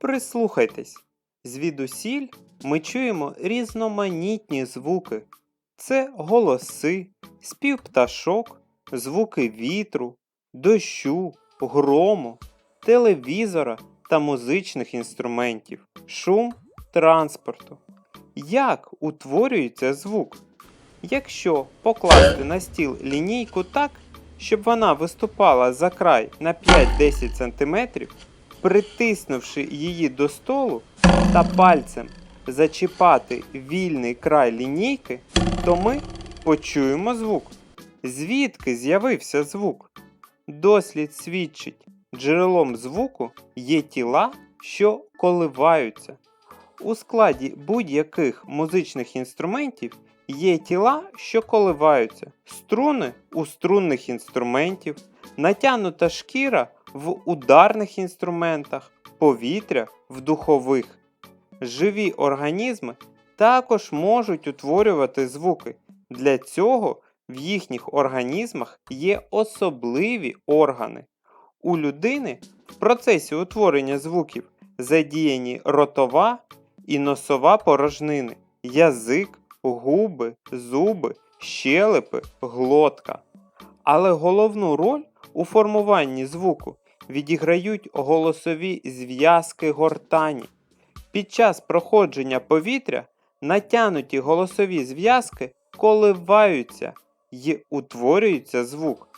Прислухайтесь. Звідусіль ми чуємо різноманітні звуки. Це голоси, спів пташок, звуки вітру, дощу, грому, телевізора та музичних інструментів, шум транспорту. Як утворюється звук? Якщо покласти на стіл лінійку так, щоб вона виступала за край на 5-10 см, притиснувши її до столу та пальцем зачіпати вільний край лінійки, то ми почуємо звук. Звідки з'явився звук? Дослід свідчить, джерелом звуку є тіла, що коливаються. У складі будь-яких музичних інструментів є тіла, що коливаються, струни у струнних інструментів, натягнута шкіра в ударних інструментах, повітря в духових. Живі організми також можуть утворювати звуки. Для цього в їхніх організмах є особливі органи. У людини в процесі утворення звуків задіяні ротова і носова порожнини, язик, губи, зуби, щелепи, глотка. Але головну роль у формуванні звуку відіграють голосові зв'язки гортані. Під час проходження повітря натянуті голосові зв'язки коливаються й утворюється звук,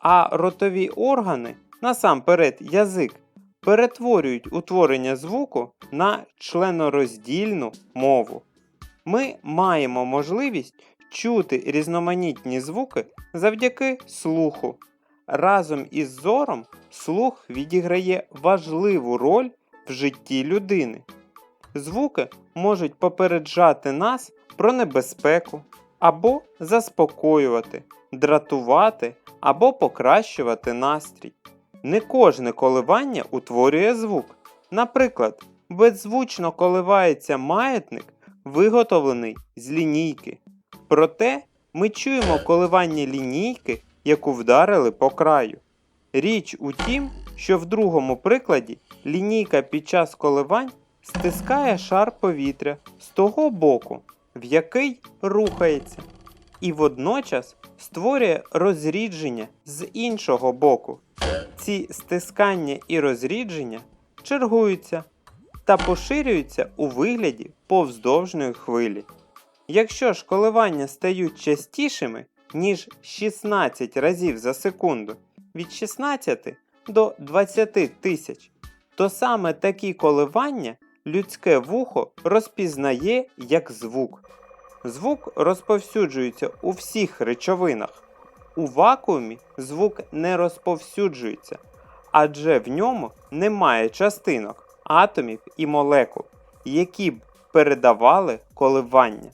а ротові органи, насамперед язик, перетворюють утворення звуку на членороздільну мову. Ми маємо можливість чути різноманітні звуки завдяки слуху. Разом із зором слух відіграє важливу роль в житті людини. Звуки можуть попереджати нас про небезпеку, або заспокоювати, дратувати або покращувати настрій. Не кожне коливання утворює звук. Наприклад, беззвучно коливається маятник, виготовлений з лінійки. Проте ми чуємо коливання лінійки, яку вдарили по краю. Річ у тім, що в другому прикладі лінійка під час коливань стискає шар повітря з того боку, в який рухається, і водночас створює розрідження з іншого боку. Ці стискання і розрідження чергуються та поширюються у вигляді повздовжної хвилі. Якщо ж коливання стають частішими, ніж 16 разів за секунду від 16 до 20 тисяч, то саме такі коливання людське вухо розпізнає як звук. Звук розповсюджується у всіх речовинах. У вакуумі звук не розповсюджується, адже в ньому немає частинок, атомів і молекул, які б передавали коливання.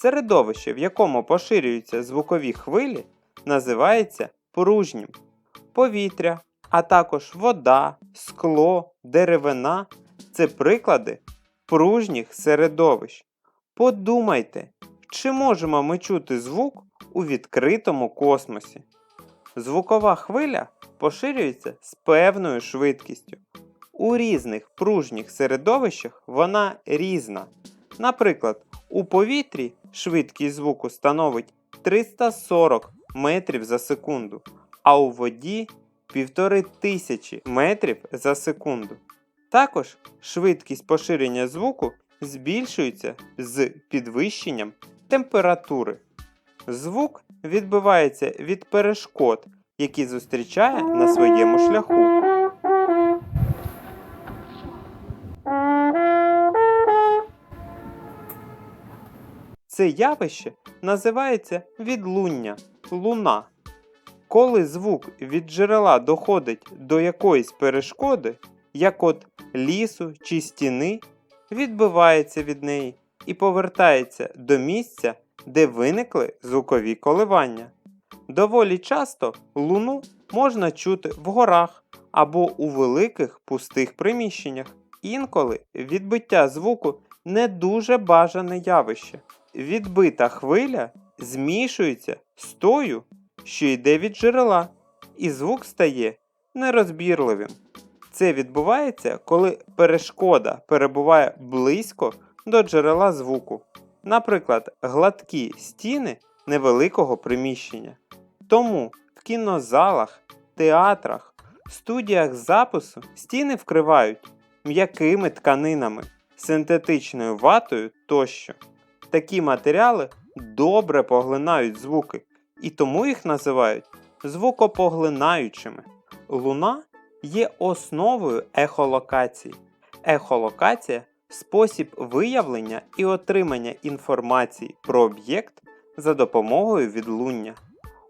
Середовище, в якому поширюються звукові хвилі, називається пружнім. Повітря, а також вода, скло, деревина це приклади пружніх середовищ. Подумайте, чи можемо ми чути звук у відкритому космосі? Звукова хвиля поширюється з певною швидкістю. У різних пружніх середовищах вона різна. Наприклад, у повітрі швидкість звуку становить 340 метрів за секунду, а у воді 1500 метрів за секунду. Також швидкість поширення звуку збільшується з підвищенням температури. Звук відбивається від перешкод, які зустрічає на своєму шляху. Це явище називається відлуння луна. Коли звук від джерела доходить до якоїсь перешкоди, як от лісу чи стіни, відбивається від неї і повертається до місця, де виникли звукові коливання. Доволі часто луну можна чути в горах або у великих пустих приміщеннях. Інколи відбиття звуку не дуже бажане явище. Відбита хвиля змішується з тою, що йде від джерела, і звук стає нерозбірливим. Це відбувається, коли перешкода перебуває близько до джерела звуку, наприклад, гладкі стіни невеликого приміщення. Тому в кінозалах, театрах, студіях запису стіни вкривають м'якими тканинами, синтетичною ватою тощо. Такі матеріали добре поглинають звуки, і тому їх називають звукопоглинаючими. Луна є основою ехолокації. Ехолокація спосіб виявлення і отримання інформації про об'єкт за допомогою відлуння.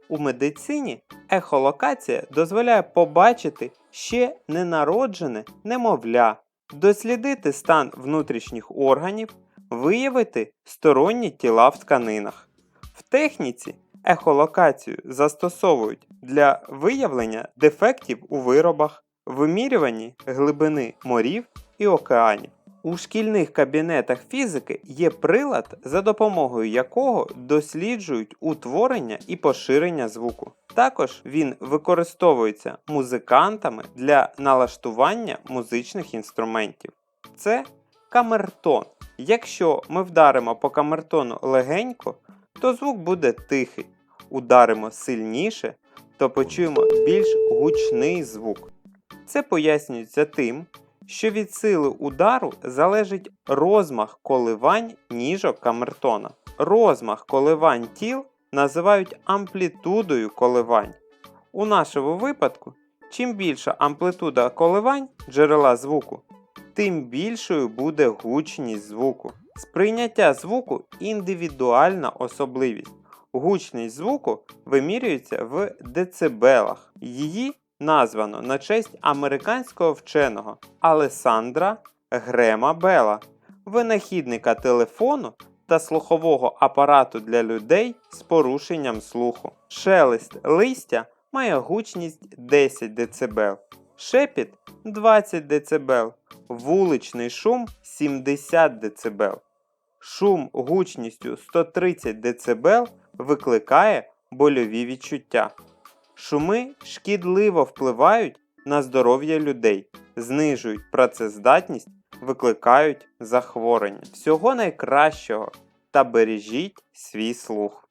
У медицині ехолокація дозволяє побачити ще ненароджене немовля, дослідити стан внутрішніх органів, виявити сторонні тіла в тканинах. В техніці ехолокацію застосовують для виявлення дефектів у виробах, вимірюванні глибини морів і океанів. У шкільних кабінетах фізики є прилад, за допомогою якого досліджують утворення і поширення звуку. Також він використовується музикантами для налаштування музичних інструментів. Це камертон. Якщо ми вдаримо по камертону легенько, то звук буде тихий. Ударимо сильніше, то почуємо більш гучний звук. Це пояснюється тим, що від сили удару залежить розмах коливань ніжок камертона. Розмах коливань тіл називають амплітудою коливань. У нашому випадку, чим більша амплітуда коливань джерела звуку, тим більшою буде гучність звуку. Сприйняття звуку індивідуальна особливість. Гучність звуку вимірюється в децибелах. Її названо на честь американського вченого Алесандра Грема Бела, винахідника телефону та слухового апарату для людей з порушенням слуху. Шелест листя має гучність 10 дБ, шепіт 20 дБ, вуличний шум 70 дБ. Шум гучністю 130 дБ викликає больові відчуття. Шуми шкідливо впливають на здоров'я людей, знижують працездатність, викликають захворювання. Всього найкращого та бережіть свій слух.